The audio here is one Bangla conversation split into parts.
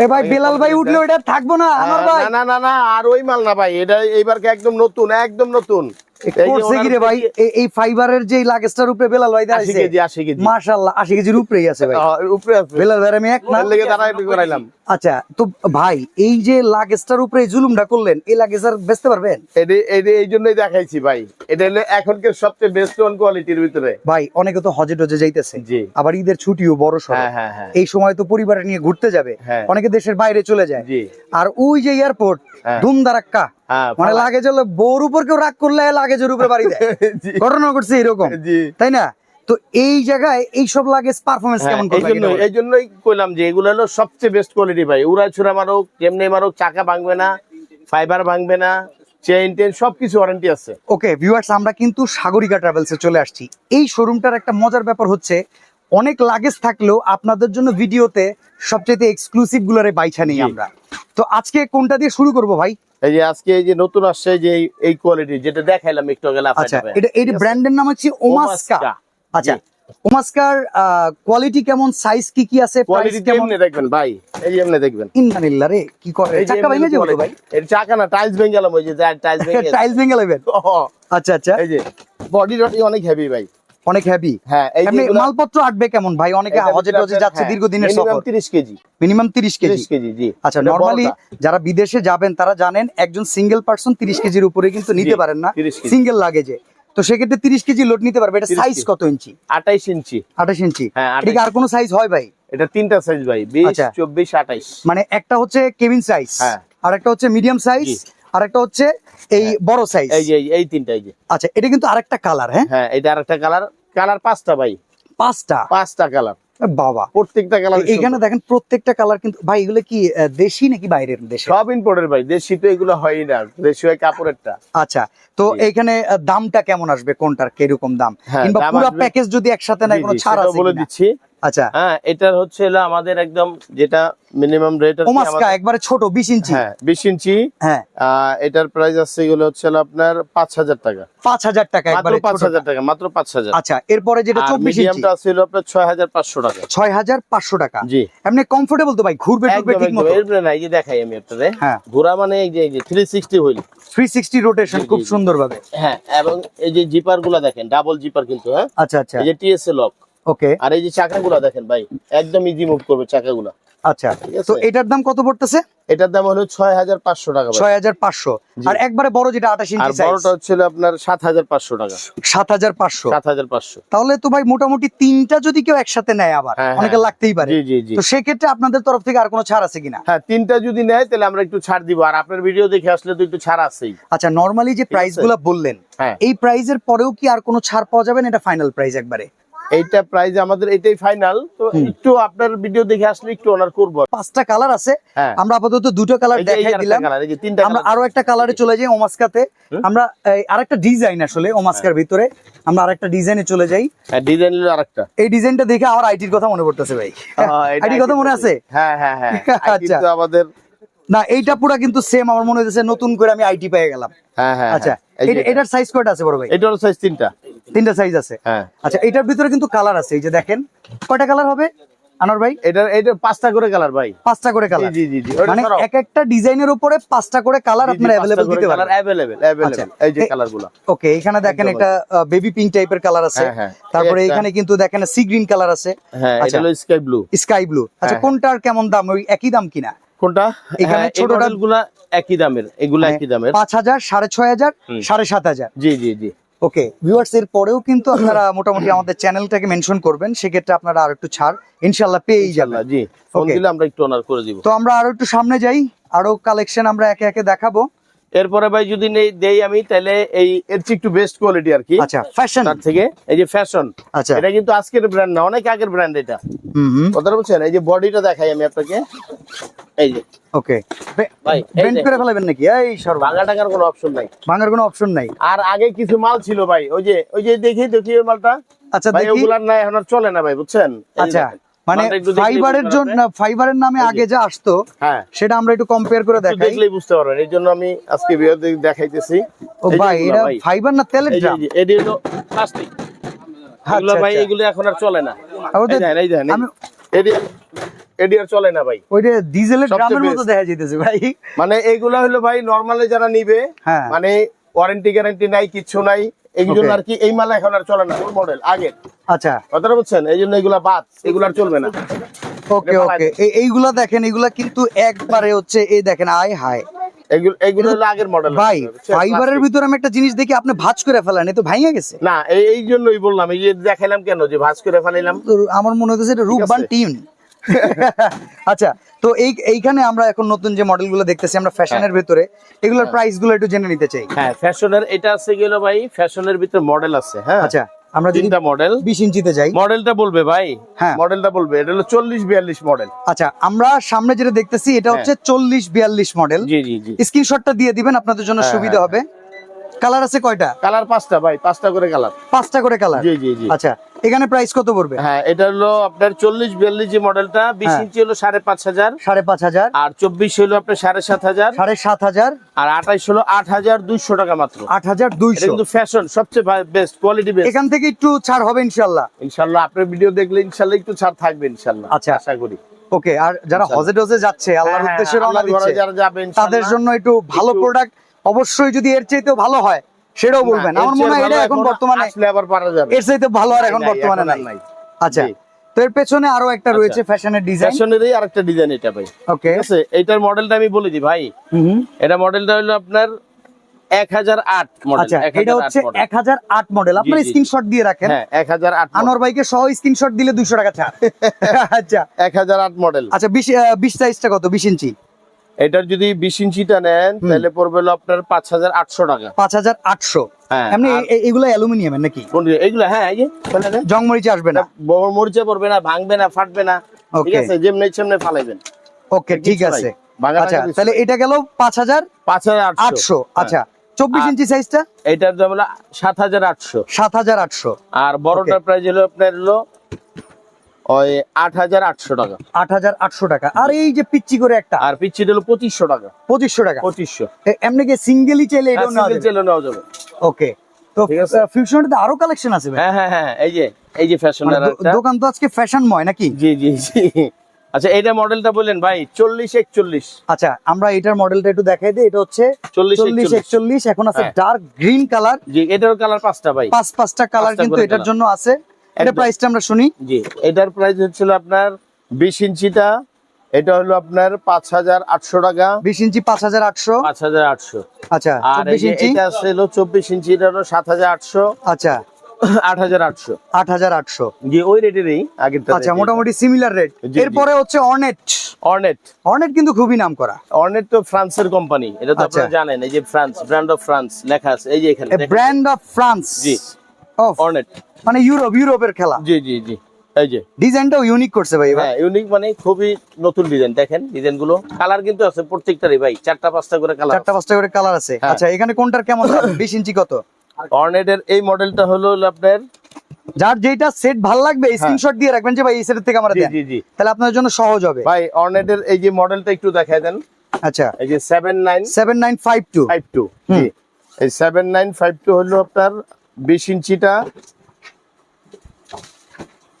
এ ভাই বেলাল ভাই উঠলে ওটা থাকব না আমার ভাই? না না না আর ওই মাল না ভাই এটা এইবারকে একদম নতুন একদম নতুন। করছে কি রে ভাই এই ফাইবারের যে লাগেজটার উপরে বেলাল ভাই 80 কেজি 80 কেজি। মাশাআল্লাহ 80 কেজির উপরেই আছে ভাই। উপরে আছে। বেলাল ভাই আমি এক না? লেগে দাঁড়ায় করাইলাম। আচ্ছা তো ভাই এই যে লাগেজটার উপরে জুলুমটা করলেন এই লাগেজ আর বেচতে পারবেন? এটা এটা এই জন্যই দেখাইছি ভাই। এটা হলো এখনকার সবচেয়ে বেস্ট ওয়ান কোয়ালিটির ভিতরে। ভাই অনেকে তো হজে টজে যাইতেছে। আবার ঈদের ছুটিও বড় সড়। হ্যাঁ হ্যাঁ হ্যাঁ। এই সময় তো পরিবারে নিয়ে ঘুরতে যাবে। অনেকে দেশের বাইরে চলে যায়। আর ওই যে এয়ারপোর্ট। ধুমধারাক্কা মানে ফালা- লাগেজ হলো বউর উপর কেউ রাগ করলে লাগেজের উপরে বাড়ি দেয়। ঘটনা ঘটছে এরকম। তাই না? তো এই জায়গায় এই সব লাগেজ পারফরমেন্স হ্যাঁ, কেমন এই জন্য এই জন্যই কইলাম যে এগুলো হলো সবচেয়ে বেস্ট কোয়ালিটি ভাই। উড়া ছুরা মারুক যেমনি মারুক চাকা ভাঙবে না ফাইবার ভাঙবে না চেইন টেন সবকিছু ওয়ারেন্টি আছে। ওকে ভিউয়ার্স আমরা কিন্তু সাগরিকা ট্রাভেলসে চলে আসছি। এই শোরুমটার একটা মজার ব্যাপার হচ্ছে অনেক লাগেজ থাকলেও আপনাদের জন্য ভিডিওতে সবচেয়ে এক্সক্লুসিভ গুলোরে বাইছা নেই আমরা। তো আজকে কোনটা দিয়ে শুরু করব ভাই? এই যে আজকে এই যে নতুন আসছে যে এই- কোয়ালিটি যেটা দেখাইলাম একটু আগে আচ্ছা এটা এই ব্র্যান্ডের নাম হচ্ছে ওমাস্কা। আচ্ছা। ওমাস্কার কোয়ালিটি কেমন সাইজ কি কি আছে কোয়ালিটি কেমন? দেখবেন ভাই এই এমনি দেখবেন। ইন্নালিল্লাহ রে কি করে? চাকা ভেঙে যাবে ভাই? এর চাকা না টাইলস ভেঙে গেলাম ওই যে টাইলস ভেঙে টাইলস ভেঙে নেবেন আচ্ছা আচ্ছা। এই যে বডি রডি অনেক হেভি ভাই। অনেক হেভি হ্যাঁ এই মালপত্র আটবে কেমন ভাই? অনেকে হজে টজে যাচ্ছে হ্যাঁ, দীর্ঘদিনের সফর। 30 কেজি। মিনিমাম তিরিশ কেজি। 30 কেজি জি। আচ্ছা নরমালি যারা বিদেশে যাবেন তারা জানেন একজন সিঙ্গেল পার্সন তিরিশ কেজির উপরে কিন্তু নিতে পারেন না। 30 কেজি। সিঙ্গেল লাগেজে তো সেক্ষেত্রে তিরিশ কেজি লোড নিতে পারবে। এটা সাইজ কত ইঞ্চি? 28 ইঞ্চি। আঠাশ ইঞ্চি। হ্যাঁ, এটা আর কোন সাইজ হয় ভাই? এটা তিনটা সাইজ ভাই। 20 আচ্ছা। 24 28 মানে একটা হচ্ছে কেবিন সাইজ হ্যাঁ। আর একটা হচ্ছে মিডিয়াম সাইজ জি। আর একটা হচ্ছে এই বড় সাইজ এই যে এই- তিনটা এই যে। আচ্ছা এটা কিন্তু আরেকটা কালার হ্যাঁ? হ্যাঁ এটা আরেকটা কালার কালার পাঁচটা ভাই। পাঁচটা? পাঁচটা কালার বাবা। প্রত্যেকটা কালার এখানে দেখেন প্রত্যেকটা কালার কিন্তু ভাই এগুলো কি দেশি নাকি বাইরের দেশে? সব ইম্পোর্টের ভাই। দেশি তো এগুলো হয়ই না। দেশি হয় কাপড়েরটা। আচ্ছা তো জি। এইখানে দামটা কেমন আসবে কোনটার? কীরকম দাম? হ্যাঁ, কিংবা পুরো প্যাকেজ যদি একসাথে জি, কোনো ছাড় আছে বলে দিচ্ছি। আচ্ছা। হ্যাঁ এটার হচ্ছে আমাদের একদম যেটা মিনিমাম রেট ওমাস্কা একবারে ছোট বিশ ইঞ্চি। হ্যাঁ বিশ ইঞ্চি। হ্যাঁ। এটার প্রাইস আছে এগুলো হচ্ছে আপনার পাঁচ হাজার টাকা। পাঁচ হাজার টাকা মাত্র একবারে পাঁচ ছোটটা। হাজার টাকা মাত্র পাঁচ হাজার। আচ্ছা এরপরে যেটা আর চব্বিশ ইঞ্চি। মিডিয়ামটা আপনার ছয় হাজার পাঁচশো টাকা। ছয় হাজার পাঁচশো টাকা। জি। এমনি কমফোর্টেবল তো ভাই ঘুরবে একদম ঠিক মতো। না এই যে দেখাই আমি আপনাদের হ্যাঁ। ঘোরা মানে এই যে এই যে three sixty wheel three sixty rotation খুব। সুন্দর ভাবে হ্যাঁ এবং এই যে জিপারগুলা দেখেন ডাবল জিপার কিন্তু হ্যাঁ। আচ্ছা আচ্ছা। এই যে টিএসএ লক ওকে। আর এই যে চাকাগুলা দেখেন ভাই একদম ইজি মুভ করবে চাকাগুলা। আচ্ছা তো এটার দাম কত পড়তেছে? এটার দাম হলো ছয় হাজার পাঁচশো টাকা। ছয় হাজার পাঁচশো। আর একবারে বড় যেটা আঠাশ ইঞ্চি সাইজ বড়টা হচ্ছে হলো আপনার সাত হাজার পাঁচশো টাকা। সাত হাজার পাঁচশো। সাত হাজার পাঁচশো। তাহলে তো ভাই মোটামুটি তিনটা যদি কেউ একসাথে নেয় আবার হ্যাঁ, অনেকে হ্যাঁ। লাগতেই পারে। জি তো সেক্ষেত্রে আপনাদের তরফ থেকে আর কোনো ছাড় আছে কিনা? হ্যাঁ তিনটা যদি নেয় তাহলে আমরা একটু ছাড় দিব। আর আপনার ভিডিও দেখে আসলে তো একটু ছাড় আছেই। আচ্ছা নরমালি যে। প্রাইসগুলো বললেন হ্যাঁ। এই প্রাইজের পরেও কি আর কোনো ছাড় পাওয়া যাবে না? এটা ফাইনাল প্রাইস একবারে। এইটা প্রাইস আমাদের এটাই ফাইনাল তো একটু আপনার ভিডিও দেখে আসলে একটু অনার করব। পাঁচটা কালার আছে। হ্যাঁ। আমরা আপাতত দুটো কালার দেখাই দিলাম। আমরা আরও একটা কালারে চলে যাই ওমাস্কাতে আমরা এই, আরেকটা ডিজাইন আসলে ওমাস্কার ভিতরে। আমরা আরেকটা ডিজাইনে চলে যাই। হ্যাঁ ডিজাইন হলো আরেকটা। এই ডিজাইনটা দেখে আমার আইটির কথা মনে পড়তেছে ভাই। হ্যাঁ, আইটির কথা মনে আছে? হ্যাঁ হ্যাঁ হ্যাঁ। আচ্ছা। আমাদের না এইটা পুরো কিন্তু সেম আমার মনে হচ্ছে নতুন করে আমি আইটি পেয়ে গেলাম। হ্যাঁ হ্যাঁ আচ্ছা হ্যাঁ। এটার সাইজ কয়টা আছে বড় ভাই? এটা সাইজ তিনটা। তিনটা সাইজ আছে। হ্যাঁ। আচ্ছা এটার ভিতরে কিন্তু কালার আছে। এই যে দেখেন কয়টা কালার হবে? আনোয়ার ভাই? এটার এটা পাঁচটা করে কালার ভাই। পাঁচটা করে কালার জি জি জি মানে এক একটা ডিজাইনের উপরে পাঁচটা করে কালার আপনারা দিতে। আচ্ছা। এই যে কালারগুলা। ওকে এখানে দেখেন একটা বেবি পিঙ্ক টাইপের কালার আছে। হ্যাঁ, হ্যাঁ। তারপরে এখানে কিন্তু দেখেন সি গ্রিন কালার আছে। হ্যাঁ এটা আচ্ছা। হলো স্কাই ব্লু স্কাই ব্লু আচ্ছা। কোনটার কেমন দাম? ওই একই দাম কিনা? কোনটা? এখানে হ্যাঁ, গুলা একই দামের এগুলা একই দামের। পাঁচ হাজার সাড়ে ছয় হাজার হুম। সাড়ে সাত হাজার। জি জি জি। ওকে ভিউয়ার্স এর পরেও কিন্তু আপনারা মোটামুটি আমাদের চ্যানেলটাকে মেনশন করবেন সেক্ষেত্রে আপনারা আর একটু ছাড় ইনশাল্লাহ পেয়েই যাবেন। জি ফোন দিলে আমরা একটু অনার করে দিব। তো আমরা আরও একটু সামনে যাই আরও কালেকশন আমরা একে একে দেখাবো। এরপরে ভাই যদি নেই দেই আমি তাহলে এই এর চেয়ে একটু বেস্ট কোয়ালিটি আর কি। আচ্ছা ফ্যাশন তার থেকে এই যে ফ্যাশন আচ্ছা। এটা কিন্তু আজকের ব্র্যান্ড না অনেক আগের ব্র্যান্ড এটা। হুম হুম। কথা বলছেন এই যে বডিটা দেখাই আমি আপনাকে। এই যে। ওকে। ভাই, বেন্ড করে ফেলাবেন নাকি? এই সর্ব ভাঙা টাকার কোনো অপশন নাই। ভাঙার কোনো অপশন নাই। আর আগে কিছু মাল ছিল ভাই ওই যে ওই যে দেখি দেখি ওই মালটা? আচ্ছা দেখি। ওগুলার না এখন চলে না ভাই বুঝছেন? আচ্ছা। মানে ফাইবারের জন্য ফাইবারের নামে আগে যা আসতো হ্যাঁ। সেটা আমরা একটু কম্পেয়ার করে দেখাই। দেখলেই বুঝতে পারবেন। এই জন্য আমি আজকে বিয়ার দেখাইতেছি। ও ভাই এটা ফাইবার না তেলের ড্রাম এই যে, এটি হলো প্লাস্টিক এগুলো আচ্ছা, ভাই আচ্ছা। এগুলো এখন আর চলে না। এই দেখেন, এই এডি আর চলে না ভাই। ওইটা ডিজেলের সবচেয়ে ড্রামের মতো দেখা যাইতেছে ভাই। মানে এইগুলা হলো ভাই নর্মালি যারা নিবে হ্যাঁ। মানে ওয়ারেন্টি গ্যারান্টি নাই কিছু নাই এই জন্য আর কি এই মাল এখন আর চলে না মডেল আগে আচ্ছা। কথাটা বুঝছেন? এই জন্য এগুলা বাদ এগুলা চলবে না। ওকে ওকে এইগুলা দেখেন এগুলা কিন্তু একবারে হচ্ছে এই দেখেন আয় হায় এগুলো এগুলো হলো আগের মডেল ভাই ফাইবারের ভিতরে আমি একটা জিনিস দেখি আপনি ভাঁজ করে ফেলেন এ তো ভাঙে গেছে। না এই এই জন্যই বললাম এই যে দেখাইলাম কেন যে ভাঁজ করে ফেলাইলাম? আমার মনে হচ্ছে এটা রূপবান টিম আচ্ছা তো এই এইখানে আমরা এখন নতুন যে মডেলগুলো দেখতেছি আমরা ফ্যাশনের ভেতরে এগুলোর প্রাইসগুলো একটু জেনে নিতে চাই। হ্যাঁ ফ্যাশনের এটা আছে গেল ভাই ফ্যাশনের ভিতরে মডেল আছে হ্যাঁ। আচ্ছা আমরা যদি মডেল। বিশ ইঞ্চিতে যাই। মডেলটা বলবে ভাই হ্যাঁ। মডেলটা বলবে এটা হলো চল্লিশ বিয়াল্লিশ মডেল। আচ্ছা আমরা সামনে যেটা দেখতেছি এটা হচ্ছে চল্লিশ বিয়াল্লিশ মডেল। জি জি জি। স্ক্রিনশটটা দিয়ে দিবেন আপনাদের জন্য হ্যাঁ, সুবিধা হ্যাঁ, হবে। কালার আছে কয়টা? কালার পাঁচটা ভাই পাঁচটা করে কালার। পাঁচটা করে কালার। জি জি জি। আচ্ছা এখানে প্রাইস কত পড়বে? হ্যাঁ এটা হলো আপনার চল্লিশ বিয়াল্লিশ যে মডেলটা বিশ হ্যাঁ। ইঞ্চি হলো সাড়ে পাঁচ হাজার। সাড়ে পাঁচ হাজার। আর চব্বিশ হলো আপনার সাড়ে সাত হাজার। সাড়ে সাত হাজার। আর আঠাইশ হলো আট হাজার দুইশো টাকা মাত্র। আট হাজার দুইশো। কিন্তু ফ্যাশন সবচেয়ে বেস্ট কোয়ালিটি বেস্ট এখান থেকে একটু ছাড় হবে ইনশাল্লাহ। ইনশাল্লাহ আপনার ভিডিও দেখলে ইনশাল্লাহ একটু ছাড় থাকবে ইনশাল্লাহ আচ্ছা। আশা করি। ওকে আর যারা। হজে টজে যাচ্ছে আল্লাহর হ্যাঁ, উদ্দেশ্যে রওনা দিচ্ছে তাদের জন্য একটু ভালো প্রোডাক্ট অবশ্যই যদি এর চাইতেও ভালো হয় সেটাও বলবেন। আমার মনে হয় এটা এখন বর্তমানে আসলে আবার পারা যাবে। এর চাইতে ভালো আর এখন বর্তমানে নাই। আচ্ছা তো এর পেছনে আরও একটা রয়েছে ফ্যাশনের ডিজাইন ফ্যাশনেরই আরেকটা ডিজাইন এটা ভাই। ওকে ঠিক আছে? এইটার মডেলটা আমি বলে দিই ভাই। হুম এটা মডেলটা হলো আপনার এক হাজার আট মডেল আচ্ছা এটা হচ্ছে এক হাজার আট মডেল আপনার। স্ক্রিনশট দিয়ে রাখেন। হ্যাঁ এক হাজার আট আনোয়ার ভাইকে সহ স্ক্রিনশট দিলে দুইশো টাকা ছাড়। আচ্ছা। এক হাজার আট মডেল আচ্ছা বিশ আহ, বিশ সাইজটা কত? বিশ ইঞ্চি? এটার যদি বিশ ইঞ্চিটা নেন তাহলে পড়বে আপনার পাঁচ হাজার আটশো টাকা। পাঁচ হাজার আটশো? হ্যাঁ, এমনি আর- এ- এগুলো অ্যালুমিনিয়ামের নাকি? কোন- হ্যাঁ এই যে জং মরিচে আসবে না? বড় মরিচে পড়বে না ভাঙবে না ফাটবে না ঠিক আছে? যেমনি সেমনি ফালাইবেন। ওকে ঠিক আছে। আচ্ছা তাহলে এটা গেল পাঁচ হাজার পাঁচ হাজার আটশো আটশো আচ্ছা চব্বিশ ইঞ্চি সাইজটা এটার দাম হলো সাত হাজার আটশো। সাত হাজার আটশো। আর বড়টার প্রাইস হলো আপনার হলো ওই আট হাজার আটশো টাকা। আট হাজার আটশো টাকা। আর এই যে পিচ্ছি করে একটা আর পিচ্ছি হলো পঁচিশশো টাকা। পঁচিশশো টাকা। পঁচিশশো। এমনি কি সিঙ্গেলই চাইলে নেওয়া যাবে? নেওয়া যাবে। ওকে। তো ফিউশনটাতে আরও কালেকশন আছে হ্যাঁ হ্যাঁ হ্যাঁ এই যে এই যে মানে দোকান তো আজকে ফ্যাশনময় নাকি? জি জি জি। আচ্ছা এইটা মডেলটা বললেন ভাই চল্লিশ একচল্লিশ। আচ্ছা আমরা এটার মডেলটা একটু দেখাই দিই এটা হচ্ছে চল্লিশ চল্লিশ একচল্লিশ। এখন আছে হ্যাঁ। ডার্ক গ্রিন কালার জি এটার কালার পাঁচটা ভাই। পাঁচ পাঁচটা কালার কিন্তু এটার জন্য আছে। এটা প্রাইসটা আমরা শুনি। জি এটার প্রাইস হচ্ছিল আপনার বিশ ইঞ্চিটা এটা হলো আপনার পাঁচ হাজার আটশো টাকা। বিশ ইঞ্চি পাঁচ হাজার আটশো। পাঁচ হাজার আটশো। আচ্ছা আর চব্বিশ ইঞ্চি? এটা হলো চব্বিশ ইঞ্চি এটা হলো সাত হাজার আটশো। আচ্ছা। আট হাজার আটশো। আট হাজার আটশো। জি ওই রেটেরই আগের আচ্ছা মোটামুটি সিমিলার রেট। এরপরে হচ্ছে অর্নেট অর্নেট অর্নেট কিন্তু খুবই নাম করা অর্নেট তো ফ্রান্সের কোম্পানি এটা তো আচ্ছা। আপনারা জানেন এই যে ফ্রান্স ব্র্যান্ড অফ ফ্রান্স লেখা আছে এই যে এখানে ব্র্যান্ড অফ ফ্রান্স জি। অর্নেট মানে ইউরোপ ইউরোপের খেলা। জি জি জি। এই যে। ডিজাইনটাও ইউনিক করছে ভাই হ্যাঁ ইউনিক মানে খুবই নতুন ডিজাইন দেখেন ডিজাইনগুলো কালার কিন্তু আছে প্রত্যেকটারই ভাই চারটা পাঁচটা করে কালার চারটা পাঁচটা করে কালার আছে। হ্যাঁ। আচ্ছা এখানে কোনটার কেমন বিশ ইঞ্চি কত? অর্নেটের এই মডেলটা হলো আপনার যার যেটা সেট ভালো লাগবে স্ক্রিনশট দিয়ে রাখবেন যে ভাই এই সেটের থেকে আমরা দেন। জি জি। তাহলে আপনার জন্য সহজ হবে। ভাই অর্নেটের এই যে মডেলটা একটু দেখায় দেন। আচ্ছা। এই যে seven nine seven nine five two five two জি। এই সেভেন নাইন ফাইভ টু হলো আপনার বিশ ইঞ্চিটা।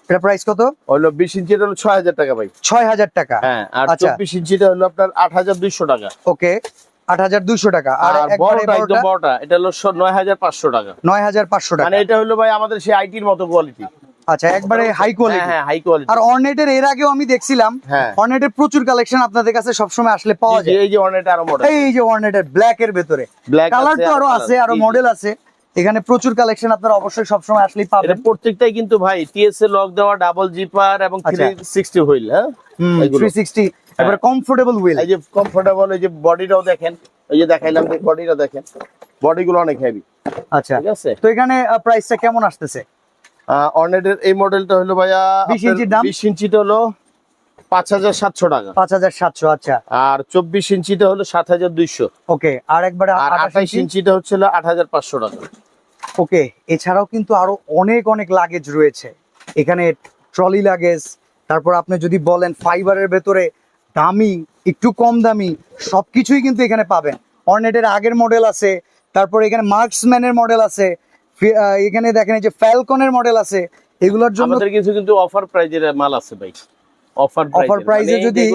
এটা প্রাইস কত? হলো বিশ ইঞ্চিটা হলো ছয় হাজার টাকা ভাই। ছয় হাজার টাকা। হ্যাঁ আর আচ্ছা। চব্বিশ ইঞ্চিটা হলো আপনার আট হাজার দুইশো টাকা। ওকে আট হাজার দুইশো টাকা। আর বড়টা একদম বড়টা? এটা হলো নয় হাজার পাঁচশো টাকা। নয় হাজার পাঁচশো টাকা। মানে এটা হলো ভাই আমাদের সেই আইটির মতো কোয়ালিটি আচ্ছা একবারে হাই কোয়ালিটি হ্যাঁ হাই কোয়ালিটি আর অর্নেটের এর আগেও আমি দেখছিলাম হ্যাঁ। অর্নেটের প্রচুর কালেকশন আপনাদের কাছে সবসময় আসলে পাওয়া যায়। এই যে অনেক আরও মডেল এই যে অর্নেটের ব্ল্যাক এর ভেতরে। Black কালার তো আরও আছে আরও। মডেল আছে। এখানে প্রচুর কালেকশন আপনারা অবশ্যই সবসময় আসলেই পাবেন। প্রত্যেকটাই কিন্তু ভাই টিএসএ লক দেওয়া ডাবল জিপার এবং আচ্ছা। থ্রি সিক্সটি হুইল হ্যাঁ? এগুলো। থ্রি সিক্সটি এবারে কমফোর্টেবল হুইল এই যে কমফোর্টেবল এই যে বডিটাও দেখেন এই যে দেখাইলাম যে বডিটা দেখেন বডিগুলো অনেক হেভি আচ্ছা। ঠিক আছে? তো এখানে প্রাইসটা কেমন আসতেছে? অর্নেটের এই মডেলটা হলো ভাইয়া 20 ইঞ্চির দাম? বিশ ইঞ্চিটা হলো পাঁচ হাজার সাতশো টাকা। পাঁচ হাজার সাতশো আচ্ছা। আর চব্বিশ ইঞ্চিটা হলো সাত হাজার দুইশো। ওকে আর একবারে আর আঠাইশ ইঞ্চিটা আট হাজার পাঁচশো টাকা। ওকে এছাড়াও কিন্তু আরও অনেক অনেক লাগেজ রয়েছে। এখানে ট্রলি লাগেজ তারপর আপনি যদি বলেন ফাইবারের ভেতরে দামি একটু কম দামি সবকিছুই কিন্তু এখানে পাবেন। অর্নেটের আগের মডেল আছে তারপর এখানে মার্কসম্যানের মডেল আছে এখানে দেখেন এই যে ফ্যালকনের মডেল আছে এগুলোর জন্য আমাদের কিছু কিন্তু অফার প্রাইজের মাল আছে ভাই। অফার Offer যদি-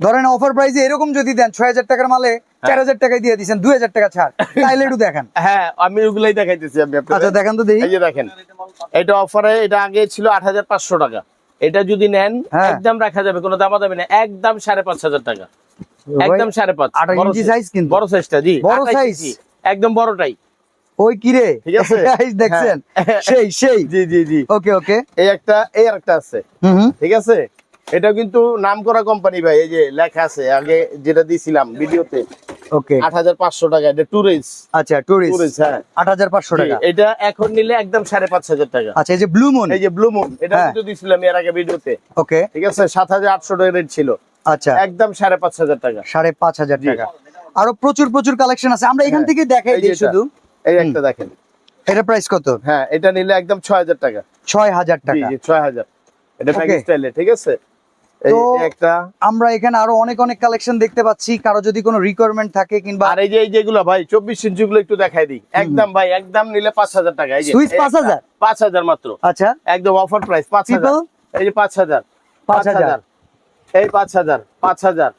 ধরেন অফার প্রাইসে এরকম যদি দেন ছয় হাজার টাকার মালে চার হাজার টাকায় দিয়ে দিচ্ছেন দুই হাজার টাকা ছাড় তাইলে একটু দেখান। হ্যাঁ আমি ওগুলাই দেখাইতেছি আমি আচ্ছা দেখান তো দেখি। দেখেন এটা অফারে এটা আগে ছিল আট হাজার পাঁচশো টাকা। এটা যদি নেন হ্যাঁ। একদম রাখা যাবে কোনো দামাদামি না একদম সাড়ে পাঁচ হাজার টাকা। একদম সাড়ে পাঁচ। ইঞ্চি size কিন্তু। বড় সাইজটা জি বড় 28 size? ইঞ্চি, একদম বড়টাই। ওই কি রে? ঠিক আছে? দেখছেন। হ্যাঁ। সেই সেই। জি জি জি। ওকে ওকে। এই একটা এই আরেকটা আছে। ঠিক আছে? এটা কিন্তু নাম করা কোম্পানি ভাই এই যে লেখা আছে আগে যেটা দিছিলাম ভিডিওতে। ওকে আট হাজার পাঁচশো টাকা এটা টুরিস্ট আচ্ছা টুরিস্ট টুরিস্ট হ্যাঁ। আট হাজার পাঁচশো জি, টাকা। এটা এখন নিলে একদম সাড়ে পাঁচ হাজার টাকা। আচ্ছা এই যে ব্লু মুন এই যে ব্লু মুন এটা হ্যাঁ। কিন্তু দিছিলাম এর আগে ভিডিওতে। ওকে ঠিক আছে সাত হাজার আটশো টাকা রেট ছিল। আচ্ছা। একদম সাড়ে পাঁচ হাজার টাকা। সাড়ে পাঁচ হাজার জি। টাকা। আরও প্রচুর প্রচুর কালেকশন আছে। আমরা এখান হ্যাঁ। থেকে দেখাই দিই শুধু। এই একটা দেখেন। এটা প্রাইস কত? হ্যাঁ এটা নিলে একদম ছয় হাজার টাকা। ছয় হাজার জি টাকা। জি ছয় হাজার। এটা Okay. প্যাকেজ স্টাইলে ঠিক আছে? তো- আমরা এখানে আরও অনেক অনেক কালেকশন দেখতে পাচ্ছি। কারও যদি কোনো রিকোয়ারমেন্ট থাকে কিংবা আর এই যে এই যেগুলো ভাই চব্বিশ ইঞ্চি গুলো একটু দেখাই দিই। একদম ভাই একদম নিলে পাঁচ হাজার টাকা। এই যে Swiss এই 5,000? পাঁচ হাজার মাত্র। আচ্ছা। একদম অফার প্রাইস পাঁচ হাজার। এই যে পাঁচ হাজার। পাঁচ হাজার। এই পাঁচ হাজার পাঁচ হাজার।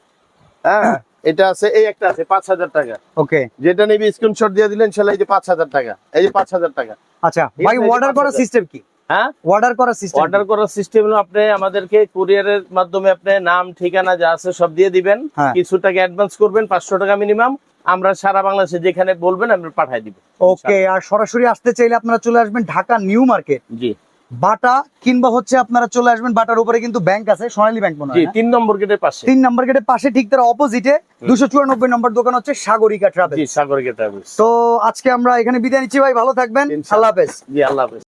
হ্যাঁ এটা আছে এই একটা আছে পাঁচ হাজার টাকা। ওকে যেটা নিবি স্ক্রিনশট দিয়ে দিলেন সেটা এই যে পাঁচ হাজার টাকা। এই যে পাঁচ হাজার টাকা। আচ্ছা ভাই অর্ডার করার সিস্টেম কি? হ্যাঁ? অর্ডার করার সিস্টেম অর্ডার করার সিস্টেম হলো আপনি আমাদেরকে কুরিয়ারের মাধ্যমে আপনি নাম ঠিকানা যা আছে সব দিয়ে দিবেন। হ্যাঁ। কিছু টাকা অ্যাডভান্স করবেন পাঁচশো টাকা মিনিমাম আমরা সারা বাংলাদেশে যেখানে বলবেন আমরা পাঠাই দিব। ওকে আর সরাসরি আসতে চাইলে আপনারা চলে আসবেন ঢাকা নিউ মার্কেট। জি। বাটা কিংবা হচ্ছে আপনারা চলে আসবেন বাটার উপরে কিন্তু ব্যাংক আছে সোনালী ব্যাংক মনে হয় তিন নম্বর গেটের পাশে। তিন নম্বর গেটের পাশে ঠিক তার অপোজিটে দুশো চুরানব্বই নম্বর দোকান হচ্ছে সাগরিকা ট্রাভেল জি সাগর গেট ট্রাভেলস তো আজকে আমরা এখানে বিদায় নিচ্ছি ভাই ভালো থাকবেন। আল্লাহ হাফেজ। জি আল্লাহ হাফেজ।